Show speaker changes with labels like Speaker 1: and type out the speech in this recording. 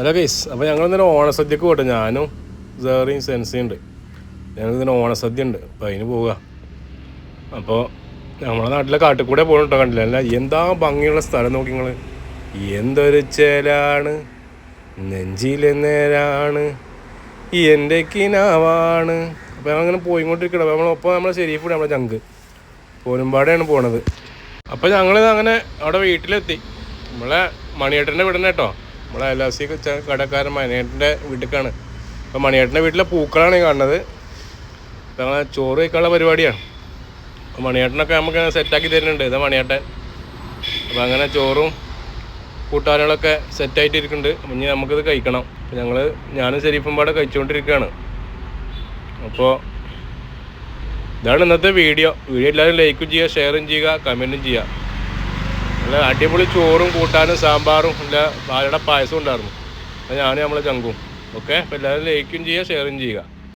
Speaker 1: Hello guys അപ്പോൾ ഞങ്ങൾ ഇന്നലെ ഓണസദ്യക്ക് പോട്ടെ. ഞാനും സെറിയും സെൻസിയും ഉണ്ട്. ഞങ്ങൾ ഇന്നലെ ഓണസദ്യ ഉണ്ട്. അപ്പോൾ അതിന് പോവുക അപ്പോൾ നമ്മളെ നാട്ടിലെ കാട്ടിക്കൂടെ പോകണം കേട്ടോ കണ്ടില്ല? അല്ല എന്താ ഭംഗിയുള്ള സ്ഥലം നോക്കി നിങ്ങൾ എന്തൊരു ചേലാണ്? നെഞ്ചിലെന്നേരാണ് എന്റെ കിനാവാണ്. അപ്പോൾ അങ്ങനെ പോയിക്കൊണ്ടിരിക്കണം. അപ്പോൾ നമ്മളൊപ്പം നമ്മളെ ശരീഫ് നമ്മളെ ചങ്ക്. പോരുമ്പാടെയാണ് പോണത്. അപ്പോൾ ഞങ്ങളിത് അങ്ങനെ അവിടെ വീട്ടിലെത്തി. നമ്മളെ മണിയേട്ടന്റെ വീടിനെ കേട്ടോ നമ്മളെ അയൽവാസി കടക്കാരൻ മണിയേട്ടന്റെ വീട്ടിലേക്കാണ് അപ്പോൾ മണിയേട്ടന്റെ വീട്ടിലെ പൂക്കളാണ് ഈ കാണുന്നത്. ഞങ്ങളെ ചോറ് കഴിക്കാനുള്ള പരിപാടിയാണ്. അപ്പോൾ മണിയേട്ടനൊക്കെ നമുക്ക് സെറ്റാക്കി തരുന്നുണ്ട്. ഇതാ മണിയേട്ടൻ അപ്പോൾ അങ്ങനെ ചോറും കൂട്ടാനുകളൊക്കെ സെറ്റായിട്ട് ഇരിക്കുന്നുണ്ട് അപ്പം ഇനി നമുക്കിത് കഴിക്കണം. അപ്പോൾ ഞങ്ങൾ ഞാനും ശരീഫും പാടെ കഴിച്ചുകൊണ്ടിരിക്കുകയാണ്. അപ്പോൾ ഇതാണ് ഇന്നത്തെ വീഡിയോ. വീഡിയോ എല്ലാവരും ലൈക്കും ചെയ്യുക ഷെയറും ചെയ്യുക കമന്റും ചെയ്യുക. നല്ല അടിപൊളി ചോറും കൂട്ടാനും സാമ്പാറും നല്ല പാലട പായസം ഉണ്ടായിരുന്നു. അപ്പം ഞാനും നമ്മളെ ചങ്കും. ഓക്കെ അപ്പോൾ എല്ലാവരും ലൈക്കും ചെയ്യുക ഷെയറും ചെയ്യുക.